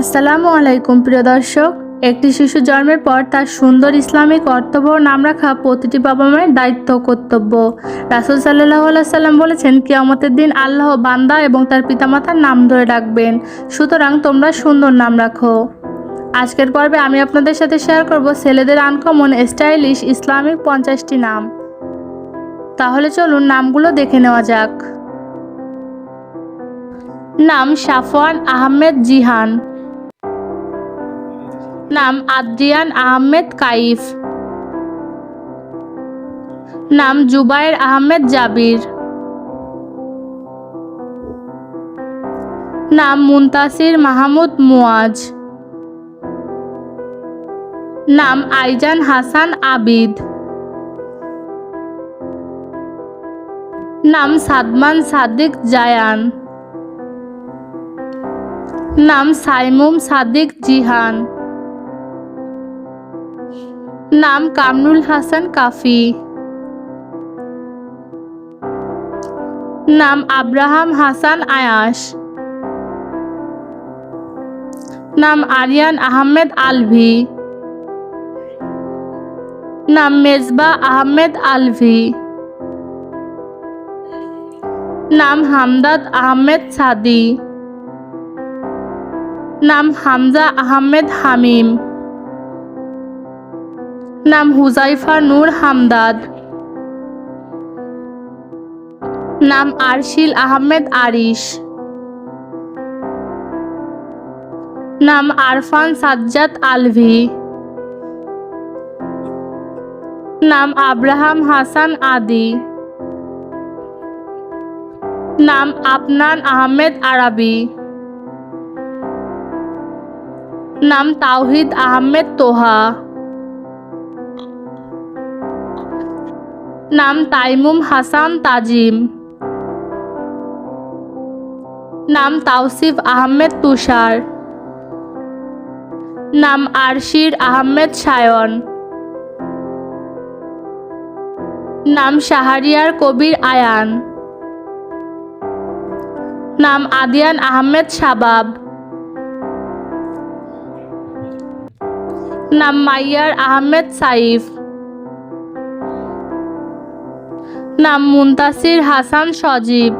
আসসালামু আলাইকুম, প্রিয় দর্শক। একটি শিশু জন্মের পর তার সুন্দর ইসলামিক কর্তব্য নাম রাখা প্রতিটি বাবা মায়ের দায়িত্ব কর্তব্য। রাসুল সাল্লাহ সাল্লাম বলেছেন, কিয়ামতের দিন আল্লাহ বান্দা এবং তার পিতামাতার নাম ধরে ডাকবেন। সুতরাং তোমরা সুন্দর নাম রাখো। আজকের পর্বে আমি আপনাদের সাথে শেয়ার করব ছেলেদের আনকমন স্টাইলিশ ইসলামিক পঞ্চাশটি নাম। তাহলে চলুন নামগুলো দেখে নেওয়া যাক। নাম সাফওয়ান আহমেদ জিহান। নাম আদ্রিয়ান আহমেদ কাইফ। নাম জুবায়ের আহমেদ জাবির। নাম মুন্তাসির মাহমুদ মুয়াজ। নাম আইজান হাসান আবিদ। নাম সাদমান সাদিক জায়ান। নাম সাইমুম সাদিক জিহান। নাম কামরুল হাসান কাফি। নাম আব্রাহাম হাসান আয়াস। নাম আরিয়ান আহমেদ আলভি। নাম মেজবা আহমেদ আলভি। নাম হামদাদ আহমেদ সাদি। নাম হামজা আহমেদ হামিম। নাম হুজাইফা নূর হামদাদ। নাম আরশিল আহমেদ আরিশ। নাম আরফান সাজ্জাদ আলভি। নাম আব্রাহাম হাসান আদি। নাম আপনান আহমেদ আরাবি। নাম তাওহিদ আহমেদ তোহা। নাম তাইমুম হাসান তাজিম। নাম তাওসিফ আহমেদ তুষার। নাম আরশির আহমেদ সায়ন। নাম শাহরিয়ার কবির আয়ান। নাম আদিয়ান আহমেদ শাবাব। নাম মাইয়ার আহমেদ সাইফ। নাম মুন্তাসির হাসান সজীব।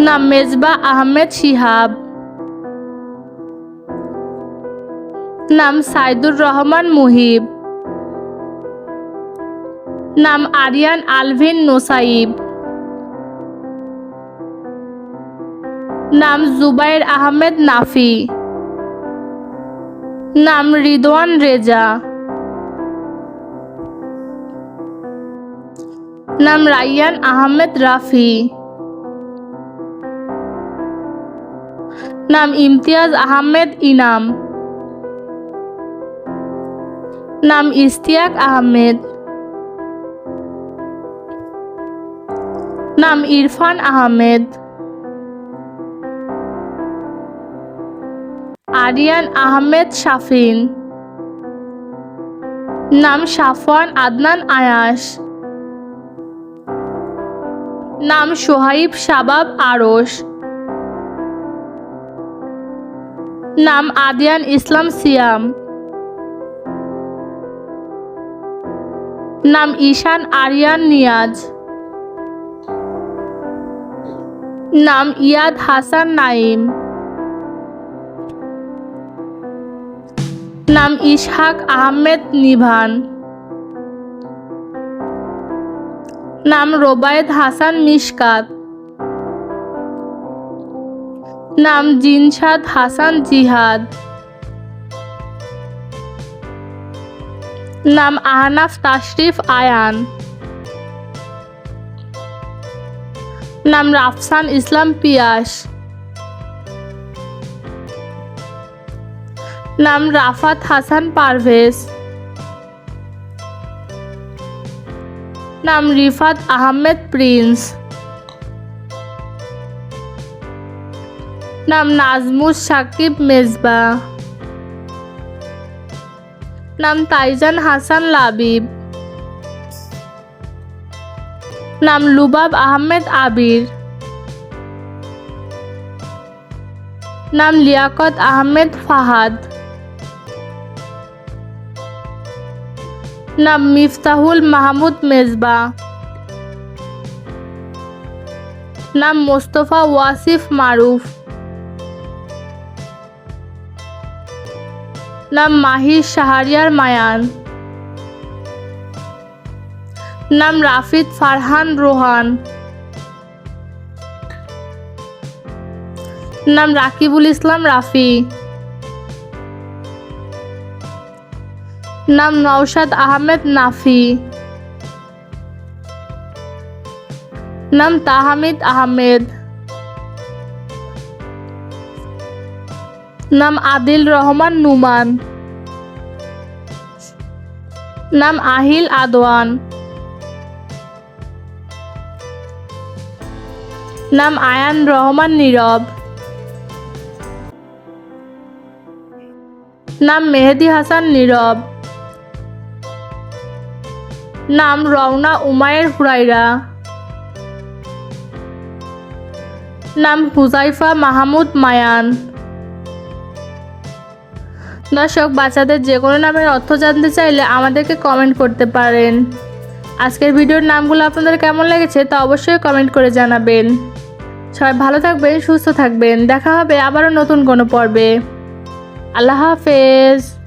নাম মেজবা আহমেদ শিহাব। নাম সাইদুর রহমান মুহিব। নাম আরিয়ান আলভিন নোসাইব। নাম জুবাইর আহমেদ নাফি। নাম রিদওয়ান রেজা। নাম রাইয়ান আহমেদ রাফি। নাম ইমতিয়াজ আহমেদ ইনাম। নাম ইস্তিয়াক আহমেদ। নাম ইরফান আহমেদ। আরিয়ান আহমেদ শাফিন। নাম সাফওয়ান আদনান আয়াস নাম সোহাইব শাবাব আরস নাম আদিয়ান ইসলাম সিয়াম। নাম ঈশান আরিয়ান নিয়াজ। নাম ইয়াদ হাসান নাইম নাম ইসহাক আহমেদ নিভান। নাম রোবায়েদ হাসান মিশকাত। নাম জিনসাদ হাসান জিহাদ। নাম আহনাফ তাশরিফ আয়ান। নাম রাফসান ইসলাম পিয়াস। নাম রাফাত হাসান পারভেজ। নাম রিফাত আহমেদ প্রিন্স। নাম নাজমুস সাকিব মেজবা। নাম তাইজান হাসান লাবিব। নাম লুবাব আহমেদ আবির। নাম লিয়াকত আহমেদ ফাহাদ। নাম মিফতাহুল মাহমুদ মেজবা। নাম মোস্তফা ওয়াসিফ মারুফ। নাম মাহির শাহরিয়ার মায়ান। নাম রাফিদ ফারহান রোহান। নাম রাকিবুল ইসলাম রাফি। নাম নওশাদ আহমেদ নাফি। নাম তাহামিদ আহমেদ। নাম আদিল রহমান নুমান। নাম আহিল আদওয়ান। নাম আয়ান রহমান নীরব। নাম মেহেদি হাসান নীরব। নাম রওনা উমায়ের হুরাইরা। নাম হুজাইফা মাহমুদ মায়ান। দর্শক, বাচ্চাদের যে কোনো নামের অর্থ জানতে চাইলে আমাদেরকে কমেন্ট করতে পারেন। আজকের ভিডিওর নামগুলো আপনাদের কেমন লেগেছে তা অবশ্যই কমেন্ট করে জানাবেন। সবাই ভালো থাকবেন, সুস্থ থাকবেন। দেখা হবে আবারও নতুন কোনো পর্বে। আল্লাহ হাফেজ।